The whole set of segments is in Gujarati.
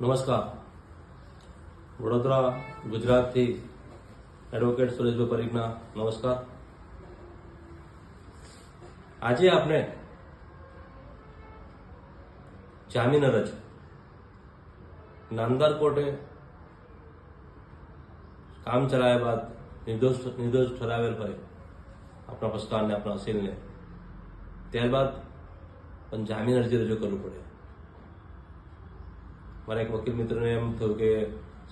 નમસ્કાર. વડોદરા, ગુજરાતથી એડવોકેટ સુરેશભાઈ પરીખના નમસ્કાર. આજે આપણે જામીન અરજ, નામદાર કોર્ટે કામ ચલાવ્યા બાદ નિર્દોષ નિર્દોષ ઠરાવેલ હોય આપણા પસ્તારને આપણા અસીલને ત્યારબાદ પણ જામીન અરજી રજૂ કરવું પડે. મારા એક વકીલ મિત્રને એમ થયું કે,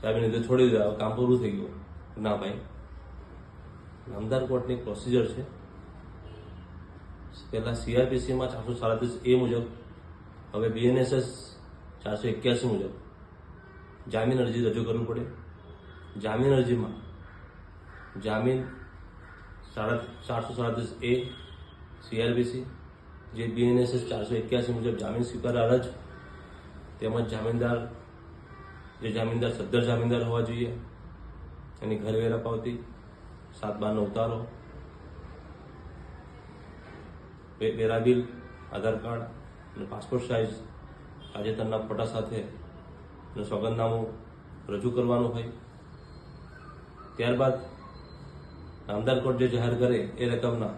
સાહેબ, એને છોડી દીધા કામ પૂરું થઈ ગયું. ના ભાઈ, નામદાર કોર્ટની પ્રોસિજર છે. પહેલાં સીઆરપીસીમાં ચારસો સાડત્રીસ એ મુજબ, હવે બીએનએસએસ ચારસો એક્યાસી મુજબ જામીન અરજી રજૂ કરવી પડે. જામીન અરજીમાં જામીન સાડા ચારસો સાડત્રીસ એ સીઆરબીસી જે બીએનએસએસ ચારસો એક્યાસી મુજબ જામીન સ્વીકાર અરજ તેમજ જામીનદાર, જે જામીનદાર સદ્ધર જામીનદાર હોવા જોઈએ. એની ઘરવેરા પાવતી સાત બારનો ઉતારો વેરા બિલ આધાર કાર્ડ અને પાસપોર્ટ સાઇઝ તાજેતરના ફોટા સાથે સોગંદનામું રજૂ કરવાનું હોય. ત્યારબાદ નામદાર કોર્ટ જે જાહેર કરે એ રકમના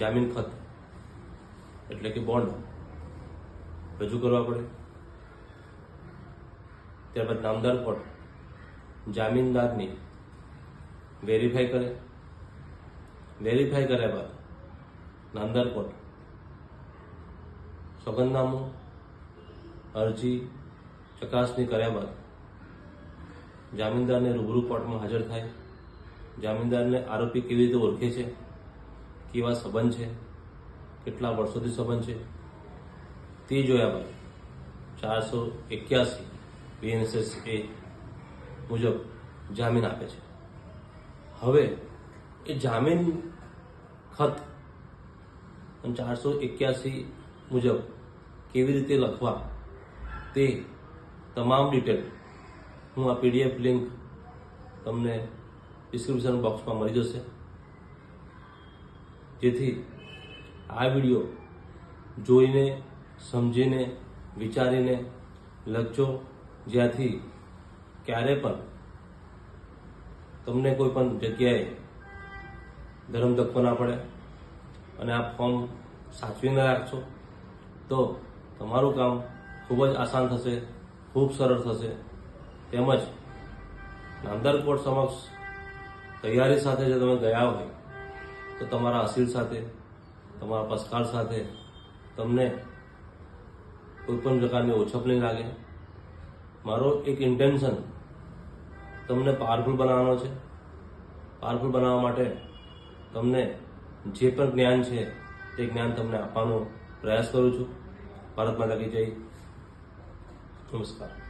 જામીન ખત, એટલે કે બોન્ડ, રજૂ કરવા પડે. ત્યારબાદ નામદાર કોર્ટ જામીનદારની વેરીફાઈ કરે. વેરીફાઈ કર્યા બાદ નામદાર કોર્ટ સોગંદનામું, અરજી, ચકાસણી કર્યા બાદ જામીનદારને રૂબરૂ કોર્ટમાં હાજર થાય. જામીનદારને આરોપી કેવી રીતે ઓળખે છે? કેવા સંબંધ છે? કેટલા વર્ષોથી સંબંધ છે? તે જોયા બાદ ચારસો એક્યાસી બીએનએસએસ એ મુજબ જામીન આપે છે. હવે એ જામીન ખત ચારસો એક્યાસી મુજબ કેવી રીતે લખવા તે તમામ ડિટેલ હું આ પીડીએફ લિંક તમને ડિસ્ક્રિપ્શન બોક્સમાં મળી જશે. જેથી આ વીડિયો જોઈને, સમજીને, વિચારીને લખજો. જ્યાંથી ક્યારે પણ તમને કોઈ પણ જગ્યાએ ધર્મ ધક્કો ના પડે અને આ ફોર્મ સાચવીને રાખશો, તો તમારું કામ ખૂબ જ આસાન થશે, ખૂબ સરળ થશે. તેમજ નામદાર કોર્ટ સમક્ષ તૈયારી સાથે જો તમે ગયા હોય, તો તમારા અસીલ સાથે, તમારા પસકાર સાથે તમને કોઈ પણ પ્રકારની ઓછપ નહીં લાગે. મારો એક ઇન્ટેન્શન તમને પાવરફુલ બનાવવાનો છે. પાવરફુલ બનાવવા માટે તમને જે પણ જ્ઞાન છે, તે જ્ઞાન તમને આપવાનો પ્રયાસ કરું છું. ભારત માતા જય. નમસ્કાર.